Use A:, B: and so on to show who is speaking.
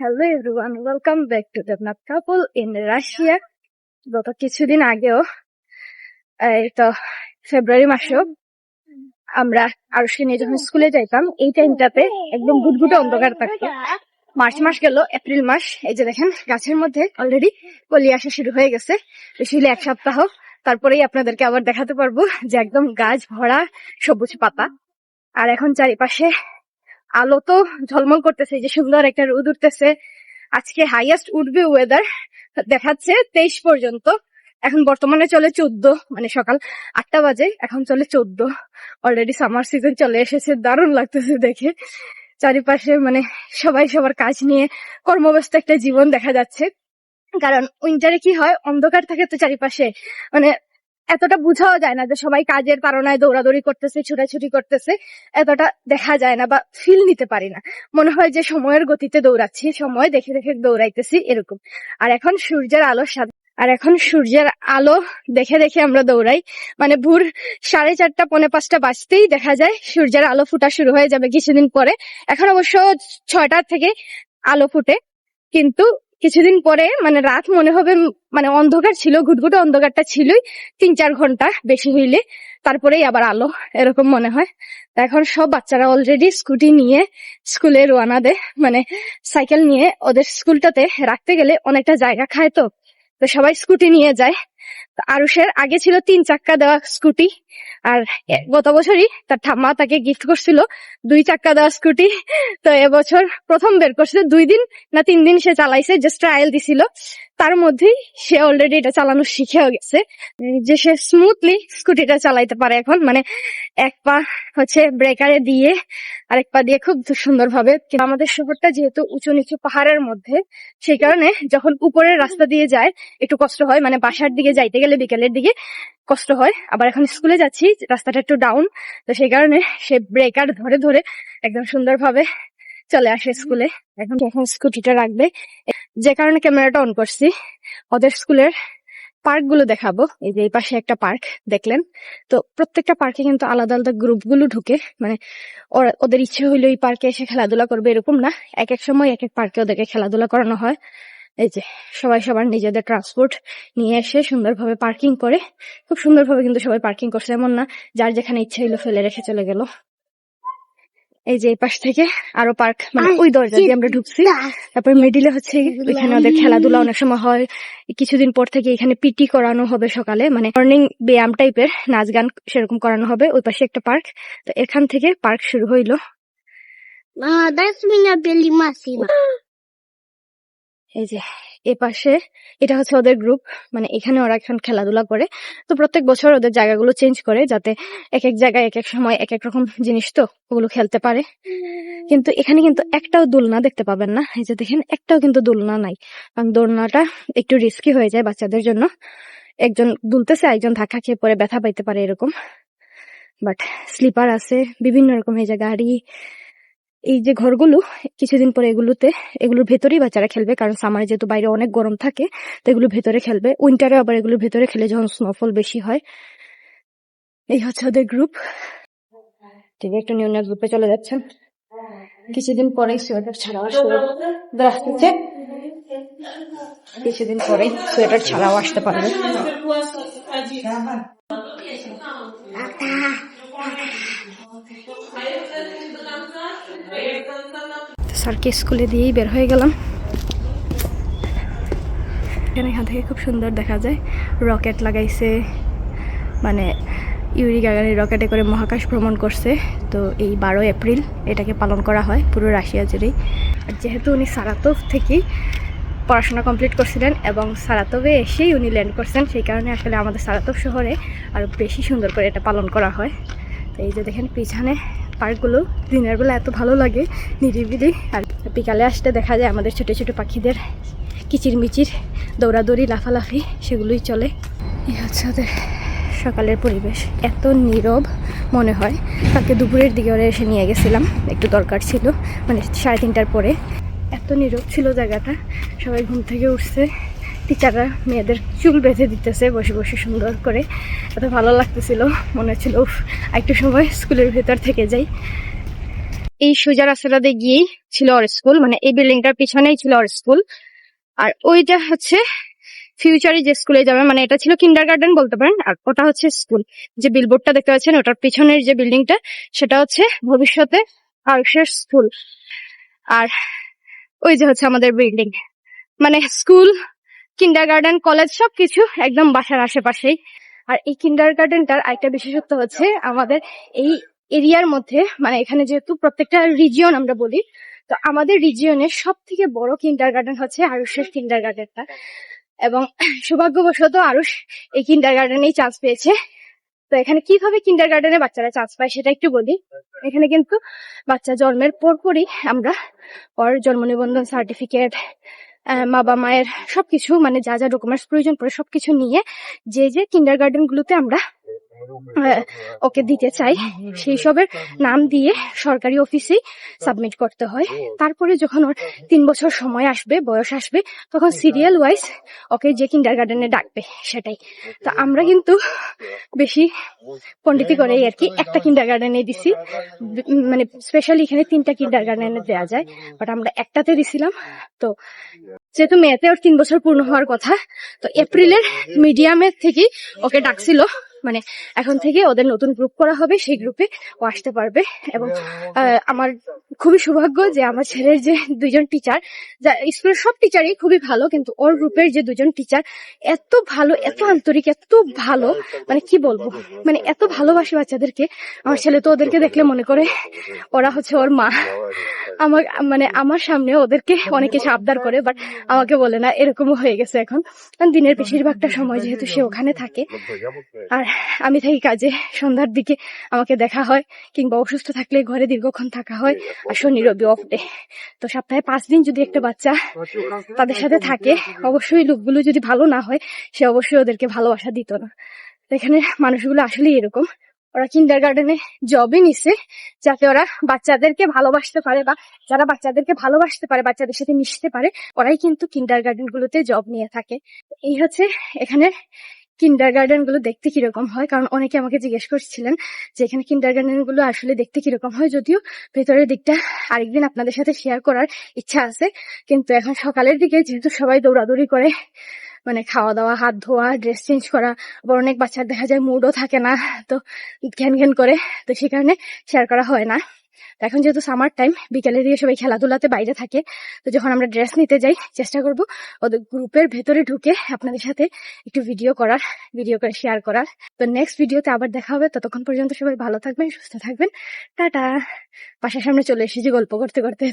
A: Hello everyone welcome back to Debnath couple in Russia গত কিছুদিন আগেও এই তো ফেব্রুয়ারি মাসেও আমরা আরুষকে নিয়ে যখন স্কুলে যাইতাম, এই টাইমটাতে একদম গুটগুটে অন্ধকার থাকতো। মার্চ মাস গেল, এপ্রিল মাস। এই যে দেখেন, গাছের মধ্যে অলরেডি কলি আসা শুরু হয়ে গেছে। বেশি এক সপ্তাহ। তারপরেই আপনাদেরকে আবার দেখাতে পারব যে একদম গাছ ভরা সবুজ পাতা। আর এখন চারিপাশে আলো তো ঝলমল করতেছে যে সুন্দর একটা রোদ উঠতেছে। আজকে হাইয়েস্ট উঠবে ওয়েদার দেখাচ্ছে তেইশ পর্যন্ত। এখন বর্তমানে চলে চোদ্দ মানে সকাল আটটা বাজে, এখন চলে চোদ্দ। অলরেডি সামার সিজন চলে এসেছে, দারুণ লাগতেছে দেখে। চারিপাশে মানে সবাই সবার কাজ নিয়ে কর্মব্যস্ত একটা জীবন দেখা যাচ্ছে। কারণ উইন্টারে কি হয়, অন্ধকার থাকে তো চারিপাশে। মানে এতটা বোঝাও যায় না যে সবাই কাজের তাড়নায় দৌড়াদৌড়ি করতেছে, ছুটাছুটি করতেছে, এতটা দেখা যায় না বা ফিল নিতে পারি না। মনে হয় যে সময়ের গতিতে দৌড়াচ্ছি, সময় দেখে দেখে দৌড়াইতেছি এরকম। আর এখন সূর্যের আলোর সাথে আর এখন সূর্যের আলো দেখে দেখে আমরা দৌড়াই। মানে ভোর সাড়ে চারটা, পৌনে পাঁচটা বাজতেই দেখা যায় সূর্যের আলো ফুটা শুরু হয়ে যাবে কিছুদিন পরে। এখন অবশ্য ছয়টা থেকে আলো ফুটে, কিন্তু কিছুদিন পরে মানে রাত মনে হবে মানে অন্ধকার ছিল, ঘুটঘুটে অন্ধকারটা ছিলই তিন চার ঘণ্টা বেশি হইলে। তারপরেই আবার আলো, এরকম মনে হয়। এখন সব বাচ্চারা অলরেডি স্কুটি নিয়ে স্কুলে রোয়ানা দেয়। মানে সাইকেল নিয়ে ওদের স্কুলটাতে রাখতে গেলে অনেকটা জায়গা খায় তো। তো সবাই স্কুটি নিয়ে যায়। আরুষের আগে ছিল তিন চাক্কা দেওয়া স্কুটি, আর গত বছরই তার ঠাম্মা তাকে গিফট করছিল দুই চাক্কা দেওয়া স্কুটি। তো এবছর প্রথম বের করছিল দুই দিন না তিন দিন সে চালাইছে জাস্ট ট্রায়াল দিছিল। তার মধ্যেই সে অলরেডি এটা চালানো শিখেও গেছে। যে সে স্মুথলি স্কুটিটা চালাইতে পারে এখন মানে এক পা হচ্ছে ব্রেকারে দিয়ে আরেক পা দিয়ে খুব সুন্দর ভাবে আমাদের শহরটা যেহেতু উঁচু নিচু পাহাড়ের মধ্যে, সেই কারণে যখন উপরের রাস্তা দিয়ে যায়, একটু কষ্ট হয়। মানে বাসার দিকে যাইতে গেলে বিকেলের দিকে কষ্ট হয়। আবার এখন স্কুলে যাচ্ছি, রাস্তাটা একটু ডাউন তো সেই কারণে সে ব্রেকার ধরে ধরে একদম সুন্দরভাবে চলে আসে স্কুলে এখন এখন স্কুটিটা রাখবে। যে কারণে ক্যামেরাটা অন করছি, ওদের স্কুলের পার্কগুলো দেখাবো। এই যে এই পাশে একটা পার্ক, দেখলেন? তো প্রত্যেকটা পার্কে কিন্তু আলাদা আলাদা গ্রুপগুলো ঢুকে মানে ওরা, ওদের ইচ্ছে হইল এই পার্কে এসে খেলাধুলা করবে, এরকম না। এক এক সময় এক এক পার্কে ওদেরকে খেলাধুলা করানো হয়। এই যে, সবাই সবার নিজেদের ট্রান্সপোর্ট নিয়ে এসে সুন্দরভাবে পার্কিং করে। খুব সুন্দরভাবে কিন্তু সবাই পার্কিং করছে, এমন না, যার যেখানে ইচ্ছে হইল ফেলে রেখে চলে গেল। এই যে এই পাশ থেকে আরও পার্ক মানে ওই দরজা দিয়ে আমরা ঢুকছি। তারপর মিডিলে হচ্ছে এখানে ওদের খেলাধুলা অনেক সময় হয়। কিছুদিন পর থেকে এখানে পিটি করানো হবে সকালে মানে মর্নিং ব্যায়াম টাইপের নাচ গান সেরকম করানো হবে ওই পাশে একটা পার্ক। তো এখান থেকে পার্ক শুরু হইল। এই যে, এ পাশে, এটা হচ্ছে ওদের গ্রুপ মানে এখানে ওরা এখন খেলাধুলা করে। তো প্রত্যেক বছর ওদের জায়গাগুলো চেঞ্জ করে যাতে এক এক জায়গায় এক এক সময় এক এক রকম জিনিস তো ওগুলো খেলতে পারে। কিন্তু এখানে কিন্তু একটাও দোলনা দেখতে পাবেন না। এই যে দেখেন, একটাও কিন্তু দোলনা নাই। কারণ দোলনাটা একটু রিস্কি হয়ে যায় বাচ্চাদের জন্য। একজন দুলতেছে একজন ধাক্কা খেয়ে পরে ব্যথা পাইতে পারে এরকম। বাট স্লিপার আছে, বিভিন্ন রকম এই যে গাড়ি এই যে ঘরগুলো, কিছুদিন পরে এগুলোতে, এগুলোর ভেতরেই বাচ্চারা খেলবে, কারণ সামারে যেহেতু বাইরে অনেক গরম থাকে, তো এগুলো ভেতরে খেলবে। উইন্টারে আবার এগুলো ভেতরে খেলে যখন স্নোফল বেশি হয়। এই হচ্ছে ওদের গ্রুপ ঠিক একটু নিউ গ্রুপে চলে যাচ্ছেন। কিছুদিন পরেই সোয়েটার ছাড়াও আসতেছে কিছুদিন পরেই সোয়েটার ছাড়াও আসতে পারবে। স্যারকে স্কুলে দিয়েই বের হয়ে গেলাম। এখানে এখান থেকে খুব সুন্দর দেখা যায়। রকেট লাগাইছে মানে ইউরি গাগারি রকেটে করে মহাকাশ ভ্রমণ করছে। তো এই বারো এপ্রিল এটাকে পালন করা হয় পুরো রাশিয়া জুড়েই। আর যেহেতু উনি সারাতোভ থেকেই পড়াশোনা কমপ্লিট করছিলেন এবং সারাতোভে এসেই উনি ল্যান্ড করছেন, সেই কারণে আসলে আমাদের সারাতোভ শহরে আরও বেশি সুন্দর করে এটা পালন করা হয়। তো এই যে দেখেন পিছনে পার্কগুলো দিনের বেলা এত ভালো লাগে, নিরিবিলি। আর বিকালে আসতে দেখা যায় আমাদের ছোটো ছোটো পাখিদের কিচিরমিচির, দৌড়াদৌড়ি, লাফালাফি, সেগুলোই চলে। এই হচ্ছে ওদের সকালের পরিবেশ। এত নীরব মনে হয়। কালকে দুপুরের দিকে ওরা এসে নিয়ে গেছিলাম। একটু দরকার ছিল মানে সাড়ে তিনটার পরে। এত নীরব ছিল জায়গাটা। সবাই ঘুম থেকে উঠছে। টিচাররা মেয়েদের চুল বেঁধে দিতেছে বসে বসে সুন্দর করে। এত ভালো লাগতেছিল, মনে হচ্ছিল, উফ একটু সময় স্কুলের ভেতর থেকে যাই। এই সোজা রাস্তাটা দিয়ে গিয়েই ছিল ওর স্কুল মানে এই বিল্ডিংটার পিছনেই ছিল ওর স্কুল আর ওইটা হচ্ছে ফিউচারে যে স্কুলে যাবে মানে এটা ছিল কিন্ডার গার্ডেন বলতে পারেন, আর ওটা হচ্ছে স্কুল যে বিলবোর্ডটা দেখতে পাচ্ছেন, ওটার পিছনের যে বিল্ডিংটা, সেটা হচ্ছে ভবিষ্যতে আরুষের স্কুল আর ওই যে হচ্ছে আমাদের বিল্ডিং মানে স্কুল কিন্ডার গার্ডেন কলেজ সবকিছু একদম বাসার আশেপাশেই। আর এই কিন্ডার গার্ডেনটার আরেকটা বিশেষত্ব হচ্ছে আমাদের এই এরিয়ার মধ্যে মানে এখানে যেহেতু প্রত্যেকটা রিজিয়ন আমরা বলি, তো আমাদের রিজিয়নের সব থেকে বড় কিন্ডার গার্ডেন হচ্ছে আরুষের কিন্ডার গার্ডেনটা এবং সৌভাগ্যবশত আরুষ এই কিন্ডার গার্ডেনেই চান্স পেয়েছে। তো এখানে কীভাবে কিন্ডার গার্ডেনে বাচ্চারা চান্স পায় সেটা একটু বলি। এখানে কিন্তু বাচ্চা জন্মের পরপরই আমরা ওর জন্ম নিবন্ধন সার্টিফিকেট বাবা মায়ের সবকিছু মানে যা যা ডকুমেন্টস প্রয়োজন পড়ে সবকিছু নিয়ে যে যে কিন্ডার গার্ডেন গুলোতে আমরা ওকে দিতে চাই। সেই সবের নাম দিয়ে সরকারি অফিসেই সাবমিট করতে হয়। তারপরে যখন ওর তিন বছর সময় আসবে, বয়স আসবে, তখন সিরিয়াল ওয়াইজ ওকে যে কিন্ডার গার্ডেনে ডাকবে, সেটাই। তো আমরা কিন্তু বেশি পন্ডিতি করে আর কি একটা কিন্ডার গার্ডেনে দিছি। মানে স্পেশালি এখানে তিনটা কিন্ডার গার্ডেনে দেওয়া যায় বাট আমরা একটাতে দিছিলাম। তো যেহেতু মেয়েতে ওর তিন বছর পূর্ণ হওয়ার কথা, তো এপ্রিলের মিডিয়ামের থেকে ওকে ডাকছিল। মানে এখন থেকে ওদের নতুন গ্রুপ করা হবে, সেই গ্রুপে ও আসতে পারবে। এবং আমার খুবই সৌভাগ্য যে আমার ছেলের যে দুইজন টিচার যা স্কুলের সব টিচারই খুবই ভালো, কিন্তু ওর গ্রুপের যে দুজন টিচার এত ভালো, এত আন্তরিক, এত ভালো মানে কি বলব? মানে এত ভালোবাসে বাচ্চাদেরকে। আমার ছেলে তো ওদেরকে দেখলে মনে করে ওরা হচ্ছে ওর মা। আমার মানে আমার সামনে ওদেরকে অনেক কিছু আবদার করে বাট আমাকে বলে না, এরকমও হয়ে গেছে এখন। দিনের বেশিরভাগটা সময় যেহেতু সে ওখানে থাকে। আর আমি থাকি কাজে, সন্ধ্যার দিকে আমাকে দেখা হয়, কিংবা অসুস্থ থাকলে ঘরে দীর্ঘক্ষণ থাকা হয়, আর শনি রবি অফ ডে তো সপ্তাহে পাঁচ দিন যদি একটা বাচ্চা তাদের সাথে থাকে, অবশ্যই লোকগুলো যদি ভালো না হয়, সে অবশ্যই ওদেরকে ভালোবাসা দিত না। এখানে মানুষগুলো আসলেই এরকম। ওরা কিন্ডার গার্ডেনে জবই নিছে, যাতে ওরা বাচ্চাদেরকে ভালোবাসতে পারে বা যারা বাচ্চাদেরকে ভালোবাসতে পারে, বাচ্চাদের সাথে মিশতে পারে, ওরাই কিন্তু কিন্ডার গার্ডেন গুলোতে জব নিয়ে থাকে। এই হচ্ছে এখানে কিন্ডার গার্ডেনগুলো দেখতে কীরকম হয়, কারণ অনেকে আমাকে জিজ্ঞেস করছিলেন যে এখানে কিন্ডার গার্ডেনগুলো আসলে দেখতে কীরকম হয়, যদিও ভেতরের দিকটা আরেকদিন আপনাদের সাথে শেয়ার করার ইচ্ছা আছে। কিন্তু এখন সকালের দিকে যেহেতু সবাই দৌড়াদৌড়ি করে মানে খাওয়া দাওয়া হাত ধোয়া ড্রেস চেঞ্জ করা, আবার অনেক বাচ্চার দেখা যায় মুডও থাকে না, তো ঘ্যান ঘ্যান করে, তো সে কারণে শেয়ার করা হয় না। এখন যেহেতু সামার টাইম বিকেলের দিকে সবাই খেলাধুলাতে বাইরে থাকে, তো যখন আমরা ড্রেস নিতে যাই, চেষ্টা করব ওদের গ্রুপের ভেতরে ঢুকে আপনাদের সাথে একটু ভিডিও করার ভিডিও করে শেয়ার করার। তো নেক্সট ভিডিওতে আবার দেখা হবে। ততক্ষণ পর্যন্ত সবাই ভালো থাকবেন, সুস্থ থাকবেন। টাটা! বাসার সামনে চলে এসেছি গল্প করতে করতে।